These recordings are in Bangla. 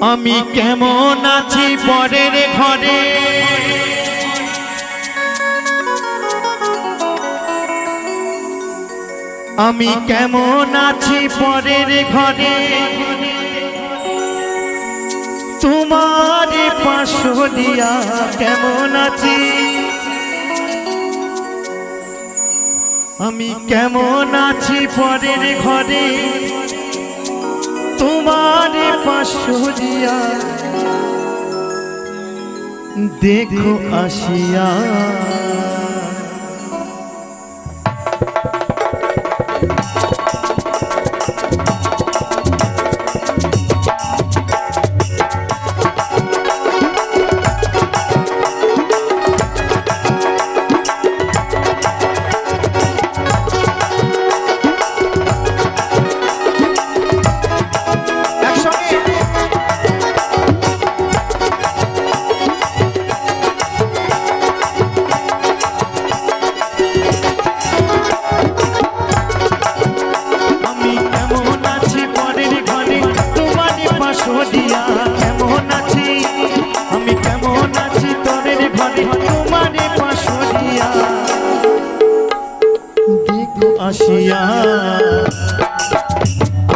আমি কেমন আছি পরের ঘরে? আমি কেমন আছি পরের ঘরে? তোমার পাশরিয়া কেমন আছি? আমি কেমন আছি পরের ঘরে? তোমার পাশরিয়া দেখো আসিয়া। আছি তোরের ঘরে তোমার পাশরিয়া দেখো আসিয়া,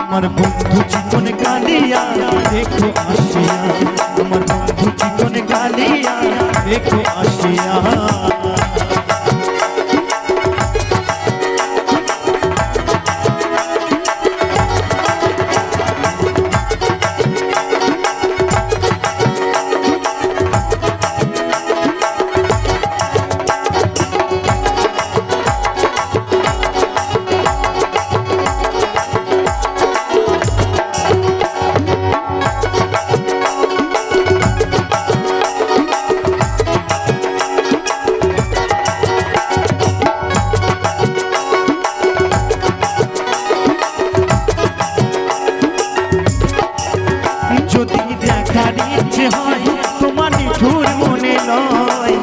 আমার বন্ধু জীবন কালিয়া দেখো আসিয়া, আমার বন্ধু জীবন কালিয়া দেখো আসিয়া। নিঠুর মনে নয়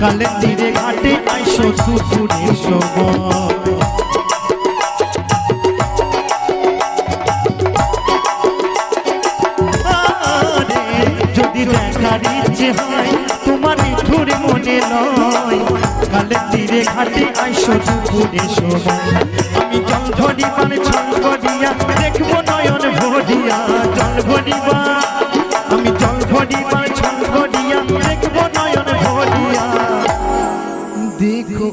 কালের তীরে ঘাটে আইসো দুপুরে সময় যদি দেখার ইচ্ছে হয়, তোমার নিঠুর মনে নয় কালের তীরে ঘাটে আইসো দুপুরে সময় আমি জল ভরিবার ছল করিয়া দেখব নয়ন ভরিয়া, জল ভরিবা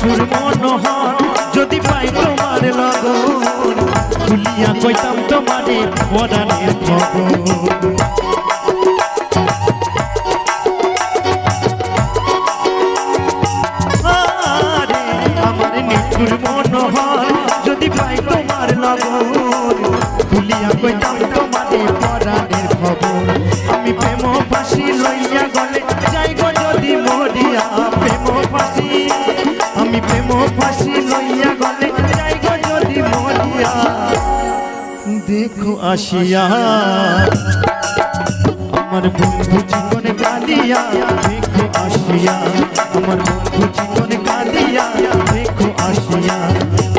নিঠুর মনোহর, যদি পাই তোমার লগন কইতাম তোমারে পরাণের খবর আমি প্রেম ফাঁসি লইয়া গলে দেখো আসিয়া। আমার বন্ধু জীবনে কালিয়া দেখো আসিয়া। আমার বন্ধু জীবনে কালিয়া দেখো আসিয়া।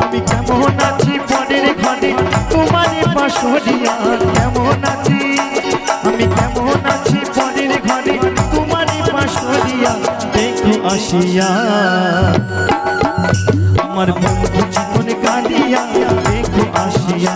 আমি কেমন আছি পরের ঘরে, তোমার পাশরিয়া কেমন আছি? আমি কেমন আছি পরের ঘরে, তোমার পাশরিয়া দেখো আসিয়া। আমার বন্ধু জীবনে কালিয়া দেখো আসিয়া।